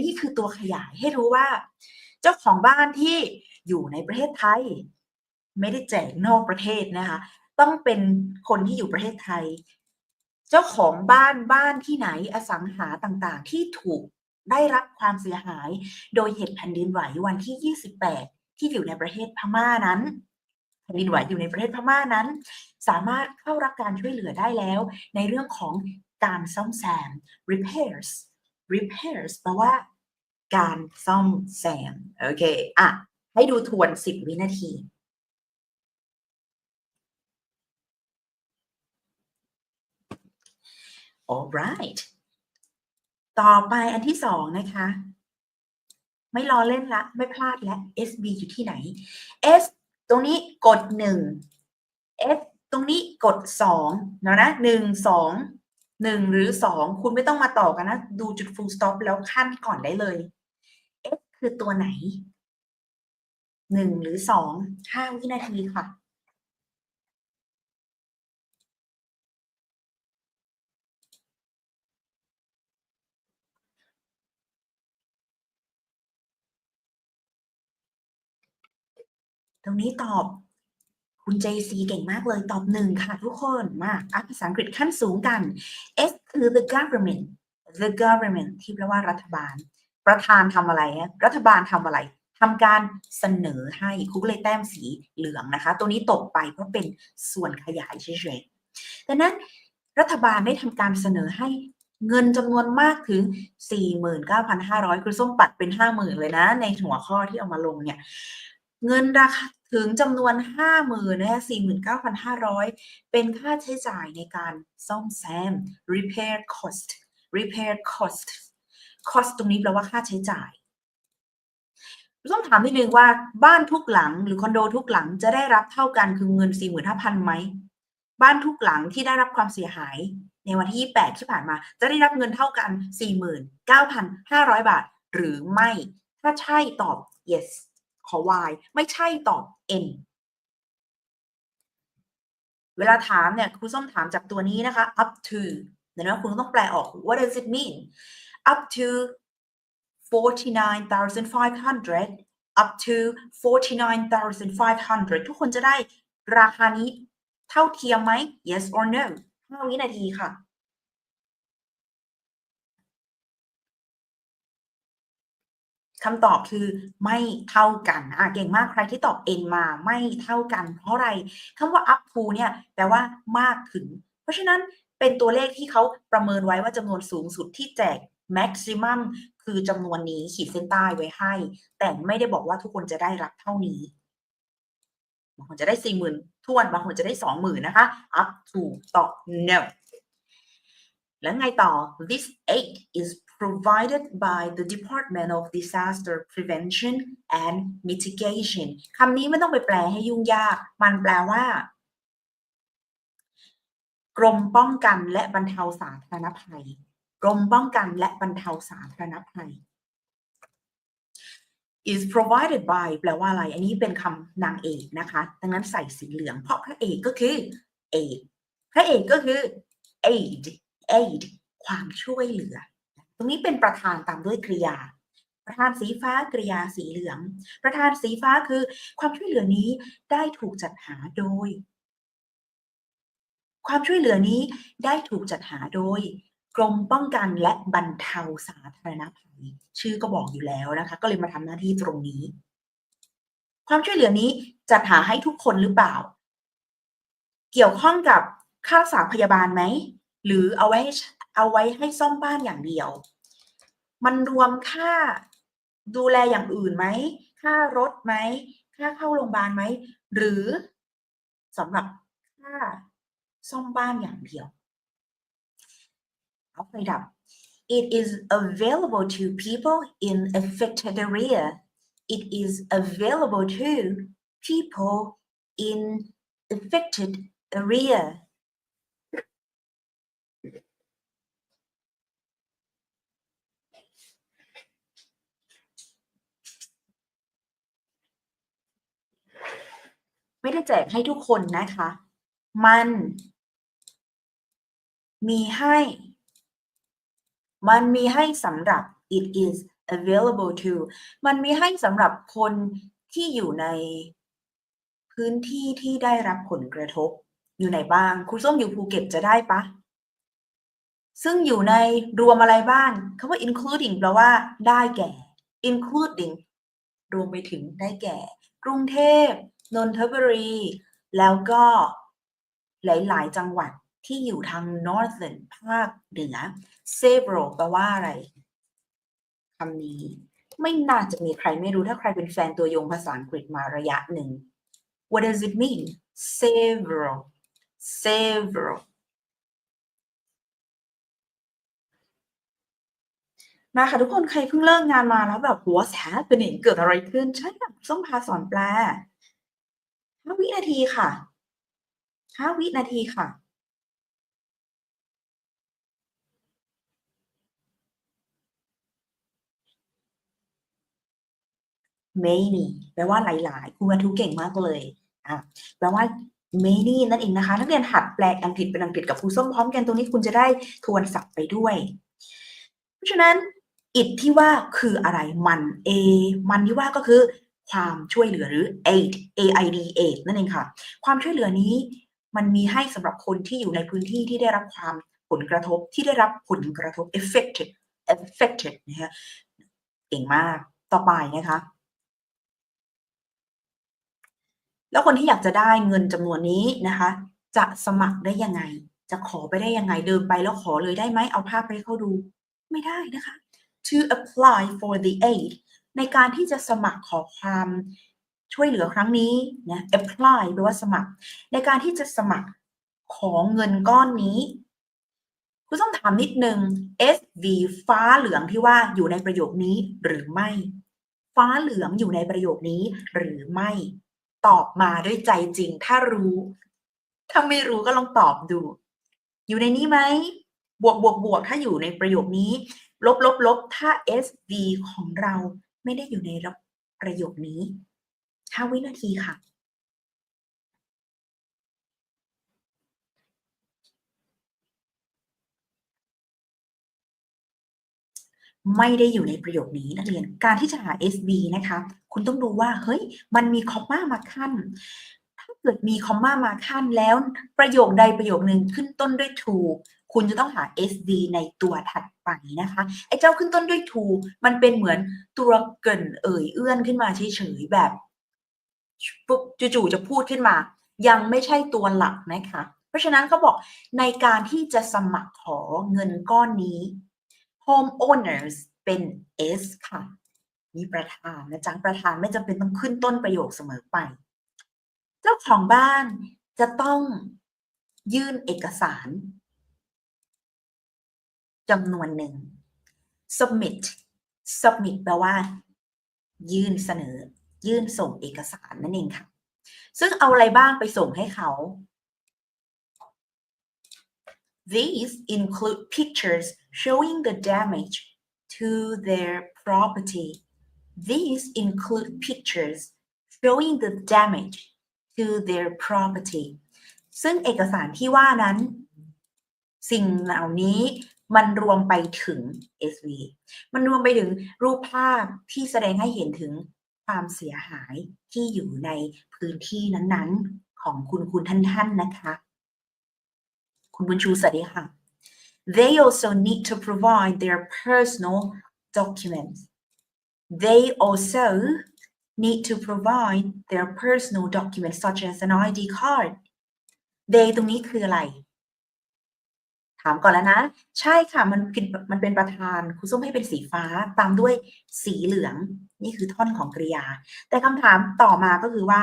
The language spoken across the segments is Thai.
นี่คือตัวขยายให้รู้ว่า เจ้าของบ้านที่อยู่ในประเทศไทย ไม่ได้แจกนอกประเทศนะคะ ต้องเป็นคนที่อยู่ประเทศไทย เจ้าของบ้านบ้านที่ไหนอสังหาต่างๆ ที่ถูกได้รับความเสียหาย โดยเหตุแผ่นดินไหววันที่ 28 ที่อยู่ในประเทศพม่านั้นแผ่นดินไหวอยู่ในประเทศพม่านั้น สามารถเข้ารับการช่วยเหลือได้แล้ว ในเรื่องของการซ่อมแซม repairs repairs แปลว่า การซ่อมแซม โอเค อะ ให้ดูทวน10วินาที alright ต่อไปอันที่สองนะคะ ไม่รอเล่นละ ไม่พลาดแล้ว SB อยู่ที่ไหน S ตรงนี้กดหนึ่ง S ตรงนี้กดสองเนาะนะหนึ่งสอง หนึ่งหรือสองคุณไม่ต้องมาต่อกันนะ ดูจุด full stop แล้วขั้นก่อนได้เลย S คือตัวไหนหนึ่งหรือสองห้าวินาทีค่ะตรงนี้ตอบ คุณ JC เก่งมากเลยตอบหนึ่งค่ะทุกคนมาอะภาษาอังกฤษขั้นสูงกัน S คือ the government the government ที่แปลว่ารัฐบาล ประธานทำอะไรนะรัฐบาลทำอะไรทำการเสนอให้ครูก็เลยแต้มสีเหลืองนะคะ ตัวนี้ตกไปเพราะเป็นส่วนขยายเฉยๆดังนั้นรัฐบาลได้ทำการเสนอให้เงินจำนวนมากถึง 49,500 คือส้มปัดเป็น 50,000 เลยนะ ในหัวข้อที่เอามาลงเนี่ย เงินราคา ถึงจำนวน 50,000นะคะ49,500 เป็นค่าใช้จ่ายในการซ่อมแซม repair cost repair cost cost ตรงนี้แปลว่าค่าใช้จ่ายต้องถามนิดนึงว่าบ้านทุกหลังหรือคอนโดทุกหลังจะได้รับเท่ากันคือเงิน 45,000ไหม บ้านทุกหลังที่ได้รับความเสียหาย ในวันที่ 28 ที่ผ่านมา จะได้รับเงินเท่ากัน 49,500 บาท หรือไม่ ถ้าใช่ตอบ yes ขอ y ไม่ใช่ตอบ n เวลาถามเนี่ยครูส้มถามจากตัวนี้นะคะ up to เดี๋ยวนะคุณต้องแปลออก what does it mean up to 49,500 up to 49,500 ทุกคนจะได้ราคานี้เท่าเทียมไหม yes or no 5วินาทีค่ะ คำตอบคือไม่เท่ากันอะเก่งมากใครที่ตอบ n มาไม่เท่ากัน เพราะอะไรคำว่า up to เนี่ยแปลว่ามากถึง เพราะฉะนั้นเป็นตัวเลขที่เขาประเมินไว้ว่าจำนวนสูงสุดที่แจก maximum คือจำนวนนี้ขีดเส้นใต้ไว้ให้ แต่ไม่ได้บอกว่าทุกคนจะได้รับเท่านี้บางคนจะได้สี่หมื่นทวนบางคนจะได้สองหมื่นนะคะ up to ตอบ no แล้วไงต่อ this aid is provided by the Department of Disaster Prevention and Mitigation คำนี้ไม่ต้องไปแปลให้ยุ่งยาก มันแปลว่า กรมป้องกันและบรรเทาสาธารณภัย กรมป้องกันและบรรเทาสาธารณภัย is provided by แปลว่าอะไร อันนี้เป็นคำนางเอกนะคะ ดังนั้นใส่สีเหลือง เพราะพระเอกก็คือ aid พระเอกก็คือ aid aid ความช่วยเหลือ ตรงนี้เป็นประธานตามด้วยกริยา ประธานสีฟ้ากริยาสีเหลือง ประธานสีฟ้าคือความช่วยเหลือนี้ได้ถูกจัดหาโดย ความช่วยเหลือนี้ได้ถูกจัดหาโดยกรมป้องกันและบรรเทาสาธารณภัย ชื่อก็บอกอยู่แล้วนะคะ ก็เลยมาทำหน้าที่ตรงนี้ ความช่วยเหลือนี้จัดหาให้ทุกคนหรือเปล่า เกี่ยวข้องกับค่ารักษาพยาบาลไหม หรือเอาไว้ให้เอาไว้ให้ซ่อมบ้านอย่างเดียว มันรวมค่าดูแลอย่างอื่นไหม ค่ารถไหม ค่าเข้าโรงพยาบาลไหม หรือสำหรับค่าซ่อมบ้านอย่างเดียวเอาไปดับ It is available to people in affected area. It is available to people in affected area. ไม่ได้แจกให้ทุกคนนะคะ มัน มีให้ มันมีให้สำหรับ it is available to มันมีให้สำหรับคนที่อยู่ในพื้นที่ที่ได้รับผลกระทบ อยู่ไหนบ้างครูส้มอยู่ภูเก็ตจะได้ปะ ซึ่งอยู่ในรวมอะไรบ้างคำว่า including แปลว่าได้แก่ including รวมไปถึงได้แก่ กรุงเทพ นนทบุรี แล้วก็หลาย ๆ จังหวัดที่อยู่ทาง northern ภาคเหนือ several แปลว่าอะไรคำนี้ ไม่น่าจะมีใครไม่รู้ถ้าใครเป็นแฟนตัวยงภาษาอังกฤษมาระยะหนึ่ง What does it mean several several มาค่ะทุกคนใครเพิ่งเลิกงานมาแล้วแบบ what's happening เกิดอะไรขึ้น ใช่ค่ะส้มพาสอนแปล วินาทีค่ะห้าวินาทีค่ะ many แปลว่าหลาย ๆ คุณมาทุเก่งมากเลยอะแปลว่า many นั่นเองนะคะนักเรียนหัดแปลอังกฤษเป็นอังกฤษกับครูส้มพร้อมกันตรงนี้คุณจะได้ทวนศัพท์ไปด้วย เพราะฉะนั้น it ที่ว่าคืออะไรมัน a มันที่ว่าก็คือ ความช่วยเหลือหรือ aid aid aid นั่นเองค่ะ ความช่วยเหลือนี้มันมีให้สำหรับคนที่อยู่ในพื้นที่ที่ได้รับความผลกระทบที่ได้รับผลกระทบ affected affected นะฮะเก่งมากต่อไปนะคะ แล้วคนที่อยากจะได้เงินจำนวนนี้นะคะ จะสมัครได้ยังไง จะขอไปได้ยังไงเดินไปแล้วขอเลยได้ไหมเอาภาพไปให้เขาดูไม่ได้นะคะ to apply for the aid ในการที่จะสมัครขอความช่วยเหลือครั้งนี้นะ apply แปลว่าสมัคร ในการที่จะสมัครของเงินก้อนนี้คุณต้องถามนิดนึง SV ฟ้าเหลืองที่ว่าอยู่ในประโยคนี้หรือไม่ ฟ้าเหลืองอยู่ในประโยคนี้หรือไม่ ตอบมาด้วยใจจริง ถ้ารู้ ถ้าไม่รู้ก็ลองตอบดู อยู่ในนี้ไหม บวกบวกบวกถ้าอยู่ในประโยคนี้ ลบลบลบถ้า SV ของเรา ไม่ได้อยู่ในประโยคนี้ห้าวินาทีค่ะไม่ได้อยู่ในประโยคนี้นักเรียน การที่จะหา SB นะคะ คุณต้องดูว่า เฮ้ย มันมีคอมมามาขั้น ถ้าเกิดมีคอมมามาขั้นแล้วประโยคใดประโยคหนึ่งขึ้นต้นด้วย to คุณจะต้องหา SB ในตัวถัดไปนะคะ ไอ้เจ้าขึ้นต้นด้วย to มันเป็นเหมือนตัวเกินเอ่ยเอื้อนขึ้นมาเฉยๆแบบปุ๊บจู่ๆจะพูดขึ้นมา ยังไม่ใช่ตัวหลักนะคะ เพราะฉะนั้นเขาบอกในการที่จะสมัครขอเงินก้อนนี้ homeowners เป็น S ค่ะมีประธานนะจ๊ะประธานไม่จำเป็นต้องขึ้นต้นประโยคเสมอไป เจ้าของบ้านจะต้องยื่นเอกสาร จำนวนหนึ่ง submit submit แปลว่า ยื่นเสนอ ยื่นส่งเอกสารนั่นเองค่ะ ซึ่งเอาอะไรบ้างไปส่งให้เขา These include pictures showing the damage to their property. These include pictures showing the damage to their property. ซึ่งเอกสารที่ว่านั้น สิ่งเหล่านี้ มันรวมไปถึง SV มันรวมไปถึงรูปภาพที่แสดงให้เห็นถึงความเสียหายที่อยู่ในพื้นที่นั้นๆ ของคุณคุณท่านๆนะคะ คุณบุญชูสวัสดีค่ะ They also need to provide their personal documents. They also need to provide their personal documents such as an ID card. They ตรงนี้คืออะไร ถามก่อนแล้วนะ ใช่ค่ะมันเป็นมันเป็นประธานครูส้มให้เป็นสีฟ้าตามด้วยสีเหลือง นี่คือท่อนของกริยา แต่คำถามต่อมาก็คือว่า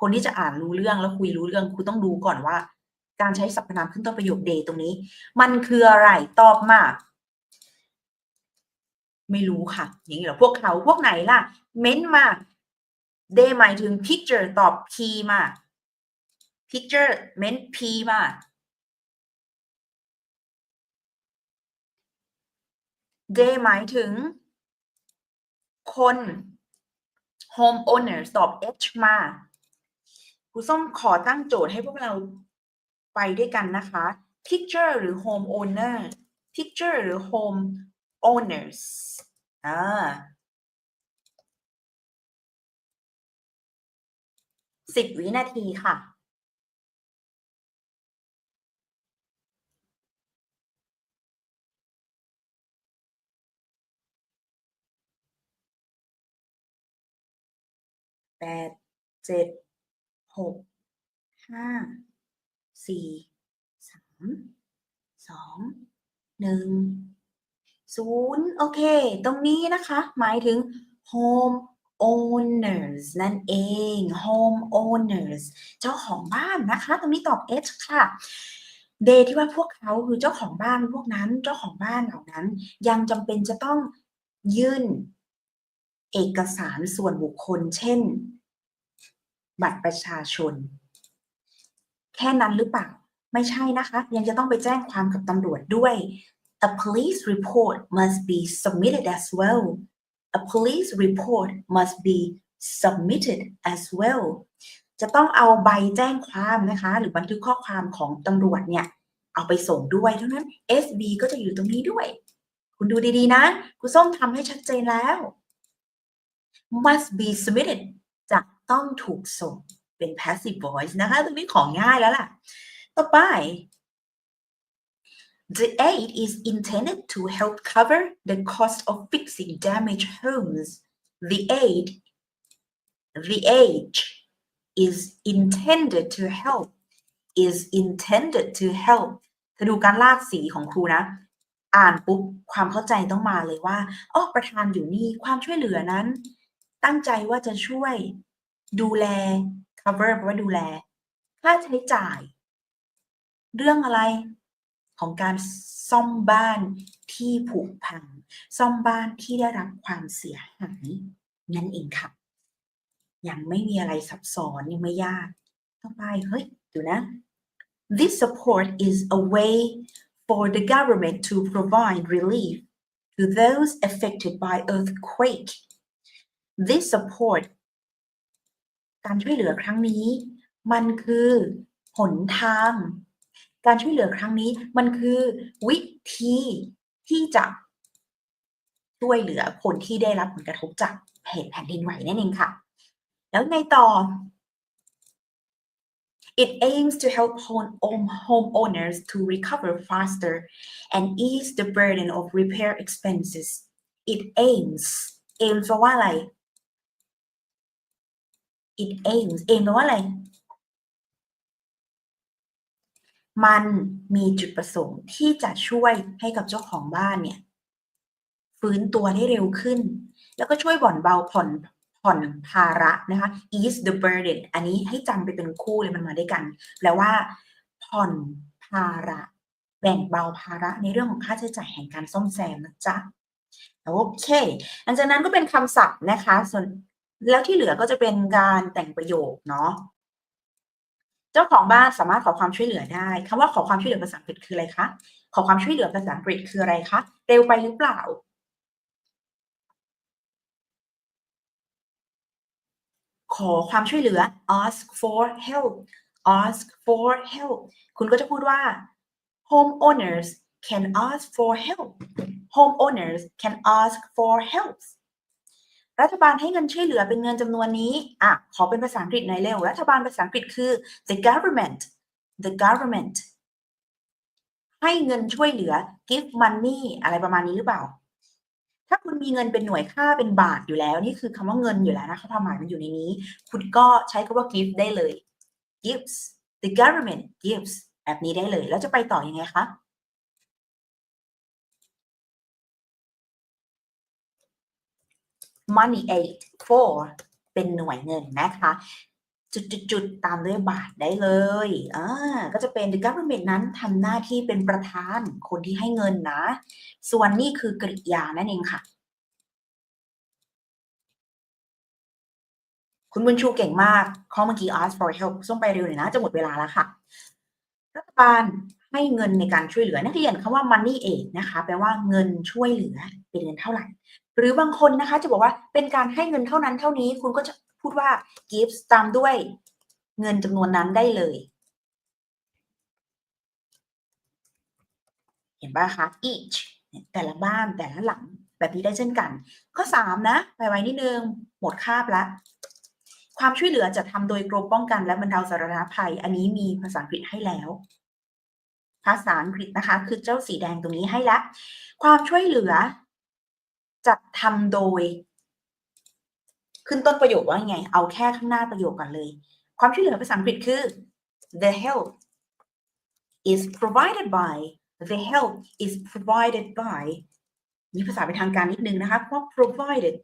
คนที่จะอ่านรู้เรื่องแล้วคุยรู้เรื่องคุณต้องดูก่อนว่า การใช้สรรพนามขึ้นต้นประโยค day ตรงนี้ มันคืออะไรตอบมาไม่รู้ค่ะ อย่างนี้เหรอพวกเขาพวกไหนล่ะ เม้นมา day หมายถึง picture ตอบ p มา picture เม้น p มา day หมายถึง คน homeowner ตอบ h มาครูส้มขอตั้งโจทย์ให้พวกเราไปด้วยกันนะคะ picture หรือ homeowner picture หรือ home owners อ่าสิบวินาทีค่ะ แปด เจ็ดหกห้าสี่สามสองหนึ่งศูนย์โอเค ตรงนี้นะคะ หมายถึง home owners นั่นเอง home owners เจ้าของบ้านนะคะ ตรงนี้ตอบ H ค่ะเดที่ว่าพวกเขาคือเจ้าของบ้านพวกนั้นเจ้าของบ้านเหล่านั้น ยังจำเป็นจะต้องยื่น เอกสารส่วนบุคคล เช่น บัตรประชาชน แค่นั้นหรือเปล่า ไม่ใช่นะคะ ยังจะต้องไปแจ้งความกับตำรวจด้วย A police report must be submitted as well. A police report must be submitted as well. จะต้องเอาใบแจ้งความนะคะ หรือบันทึกข้อความของตำรวจเนี่ย เอาไปส่งด้วยดังนั้น SB ก็จะอยู่ตรงนี้ด้วย คุณดูดีๆนะ คุณส้มทำให้ชัดเจนแล้ว must be submitted ต้องถูกส่งเป็น passive voice นะคะ ตรงนี้ของง่ายแล้วล่ะ ต่อไป The aid is intended to help cover the cost of fixing damaged homes. The aid, the aid is intended to help, is intended to help เธอดูการลากสีของครูนะอ่านปุ๊บความเข้าใจต้องมาเลยว่าอ้อประธานอยู่นี่ความช่วยเหลือนั้น ตั้งใจว่าจะช่วย ดูแล cover แปลว่าดูแล ค่าใช้จ่าย เรื่องอะไรของการซ่อมบ้านที่ผุพัง ซ่อมบ้านที่ได้รับความเสียหาย นั่นเองค่ะ ยังไม่มีอะไรซับซ้อน ยังไม่ยาก ต่อไป เฮ้ย ดูนะ This support is a way for the government to provide relief to those affected by earthquake. This support การช่วยเหลือครั้งนี้ มันคือหนทาง การช่วยเหลือครั้งนี้ มันคือวิธีที่จะช่วยเหลือคนที่ได้รับผลกระทบจากเหตุแผ่นดินไหวนั่นเองค่ะ แล้วไงต่อ It aims to help home homeowners to recover faster and ease the burden of repair expenses. It aims aims แปลว่าอะไร it aims aim แปลว่าอะไร มันมีจุดประสงค์ที่จะช่วยให้กับเจ้าของบ้านเนี่ย ฟื้นตัวได้เร็วขึ้น แล้วก็ช่วยบ่อนเบาผ่อนผ่อนภาระนะคะ ease the burden อันนี้ให้จำไปเป็นคู่เลยมันมาด้วยกันแปลว่า ผ่อนภาระแบ่งเบาภาระในเรื่องของค่าใช้จ่ายแห่งการซ่อมแซมนะจ๊ะ โอเค หลังจากนั้นก็เป็นคำศัพท์นะคะ ส่วน แล้วที่เหลือก็จะเป็นการแต่งประโยคเนาะเจ้าของบ้านสามารถขอความช่วยเหลือได้คำว่าขอความช่วยเหลือภาษาอังกฤษคืออะไรคะ ขอความช่วยเหลือภาษาอังกฤษคืออะไรคะ เร็วไปหรือเปล่า ขอความช่วยเหลือ ask for help ask for help คุณก็จะพูดว่า homeowners can ask for help homeowners can ask for help รัฐบาลให้เงินช่วยเหลือเป็นเงินจำนวนนี้อะขอเป็นภาษาอังกฤษหน่อยเร็ว รัฐบาลภาษาอังกฤษคือ the government the government ให้เงินช่วยเหลือ give money อะไรประมาณนี้หรือเปล่า ถ้าคุณมีเงินเป็นหน่วยค่าเป็นบาทอยู่แล้ว นี่คือคำว่าเงินอยู่แล้วนะคะความหมายมันอยู่ในนี้ คุณก็ใช้คำว่า give ได้เลย gives the government gives แบบนี้ได้เลย แล้วจะไปต่อยังไงคะ money aid for เป็นหน่วยเงินนะคะ จุดๆตามด้วยบาทได้เลยอ่าก็จะเป็น the government นั้นทำหน้าที่เป็นประธานคนที่ให้เงินนะ ส่วนนี่คือกริยานั่นเองค่ะ คุณบุญชูเก่งมากข้อเมื่อกี้ ask for help ส่งไปเร็วหน่อยนะ จะหมดเวลาแล้วค่ะ รัฐบาลให้เงินในการช่วยเหลือนักเรียนคำว่า money aid นะคะแปลว่าเงินช่วยเหลือเป็นเงินเท่าไหร่ หรือบางคนนะคะจะบอกว่าเป็นการให้เงินเท่านั้นเท่านี้คุณก็จะพูดว่า gives ตามด้วยเงินจำนวนนั้นได้เลย เห็นป่ะคะ each แต่ละบ้านแต่ละหลังแบบนี้ได้เช่นกัน ข้อ 3 นะ ไปไว้นิดนึง หมดคาบละ ความช่วยเหลือจะทำโดยกรมป้องกันและบรรเทาสาธารณภัย อันนี้มีภาษาอังกฤษให้แล้ว ภาษาอังกฤษนะคะ คือเจ้าสีแดงตรงนี้ให้ละ ความช่วยเหลือ จะทำโดย ขึ้นต้นประโยคว่าไง เอาแค่ข้างหน้าประโยคก่อนเลย ความช่วยเหลือภาษาอังกฤษคือ the help is provided by the help is provided by มีภาษาเป็นทางการนิดนึงนะคะ เพราะ provided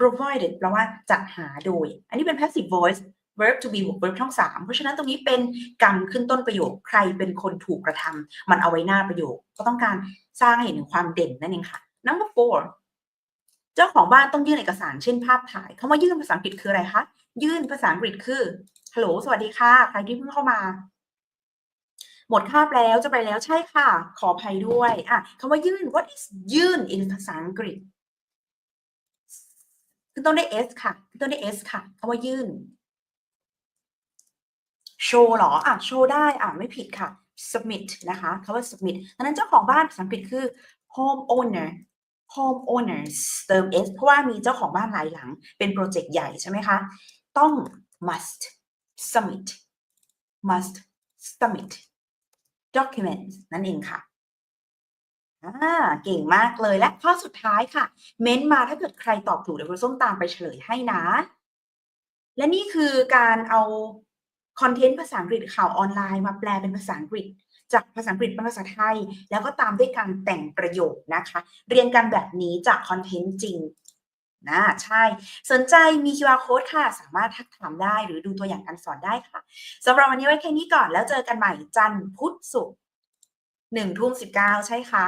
provided แปลว่าจัดหาโดย อันนี้เป็น passive voice verb to be บวก verb ช่องสามเพราะฉะนั้นตรงนี้เป็นการมขึ้นต้นประโยค ใครเป็นคนถูกกระทำ มันเอาไว้หน้าประโยค ก็ต้องการสร้างให้เห็นถึงความเด่นนั่นเองค่ะ number four เจ้าของบ้านต้องยื่นเอกสารเช่นภาพถ่ายคำว่ายื่นภาษาอังกฤษคืออะไรคะ ยื่นภาษาอังกฤษคือฮัลโหลสวัสดีค่ะ ใครที่เพิ่งเข้ามา หมดคาบแล้วจะไปแล้วใช่ค่ะ ขออภัยด้วยอะคำว่ายื่น what is ยื่น in ภาษาอังกฤษขึ้นต้นด้วย s ค่ะขึ้นต้นด้วย s ค่ะคำว่ายื่นโชว์หรออะโชว์ได้อะไม่ผิดค่ะ submit นะคะคำว่า submit ดังนั้นเจ้าของบ้านภาษาอังกฤษคือ Home owner home owners เติม s เพราะว่ามีเจ้าของบ้านหลายหลัง เป็นโปรเจกต์ใหญ่ใช่ไหมคะ ต้อง must submit must submit documents นั่นเองค่ะอ่าเก่งมากเลยและข้อสุดท้ายค่ะ เม้นมาถ้าเกิดใครตอบถูกเดี๋ยวคุณส้มตามไปเฉลยให้นะ และนี่คือการเอาคอนเทนต์ภาษาอังกฤษข่าวออนไลน์มาแปลเป็นภาษาอังกฤษ จากภาษาอังกฤษเป็นภาษาไทย แล้วก็ตามด้วยการแต่งประโยคนะคะ เรียนกันแบบนี้จากคอนเทนต์จริงนะใช่ สนใจมี QR code ค่ะ สามารถทักถามได้หรือดูตัวอย่างการสอนได้ค่ะสำหรับวันนี้ไว้แค่นี้ก่อนแล้วเจอกันใหม่จันทร์พุธศุกร์หนึ่งทุ่มสิบเก้าใช่ค่ะ